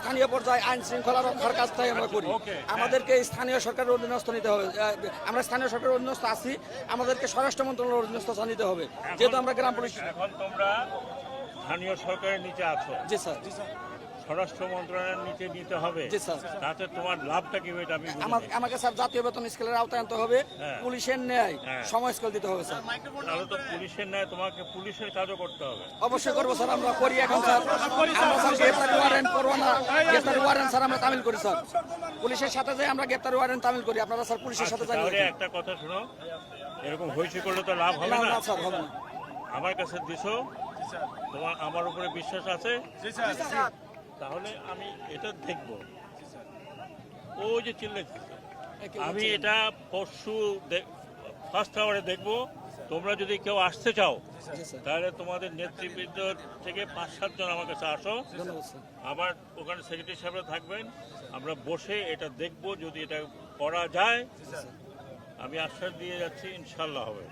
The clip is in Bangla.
স্থানীয় পর্যায়ে আইন শৃঙ্খলা রক্ষার কাজটাই আমরা করি। আমাদেরকে স্থানীয় সরকারের অধীনস্থ নিতে হবে। আমরা স্থানীয় সরকারের অধীনস্থ আছি আমাদেরকে স্বরাষ্ট্র মন্ত্রণালয়ের অধীনস্থ নিতে হবে। যেহেতু আমরা গ্রাম পুলিশ এখন তোমরা স্থানীয় সরকারের নিচে আছো। জি স্যার। স্বরাষ্ট্র মন্ত্রণালয়ের নিচে নিতে হবে। তাতে তোমার লাভটা কি এটা আমি। আমাকে স্যার জাতীয় বেতন স্কেলের আওতায় আনতে হবে হ্যাঁ। পুলিশের ন্যায় হ্যাঁ। সময় স্কেল দিতে হবে স্যার। তাহলে তো পুলিশের ন্যায় তোমাকে পুলিশের কাজও করতে হবে। অবশ্যই করব স্যার আমরা করি এখন স্যার। আমরা স্যার। গ্রেপ্তারি ওয়ারেন্ট করব না। গ্রেপ্তারি ওয়ারেন্ট স্যার আমরা তামিল করি স্যার। পুলিশের সাথে যাই আমরা গ্রেপ্তারি ওয়ারেন্ট তামিল করি। আপনারা স্যার পুলিশের সাথে আচ্ছা, যাই একটা কথা শোনো। এরকম হয়েছে করলে তো লাভ হবে না স্যার হবে না। আমার কাছে দিছো। তোমার আমার উপরে বিশ্বাস আছে? তাহলে আমি এটা দেখব। ও যে চিল্লাচ্ছে আমি এটা পরশু ফার্স্ট আওয়ারে দেখব। তোমরা যদি কেউ আসতে চাও তাহলে তোমাদের নেতৃবৃন্দ থেকে পাঁচ সাতজন আমার কাছে আসো। আবার ওখানে সেক্রেটারি সাহেবরা থাকবেন। আমরা বসে এটা দেখব যদি এটা করা যায়। আমি আশ্বাস দিয়ে যাচ্ছি ইনশাল্লাহ হবে।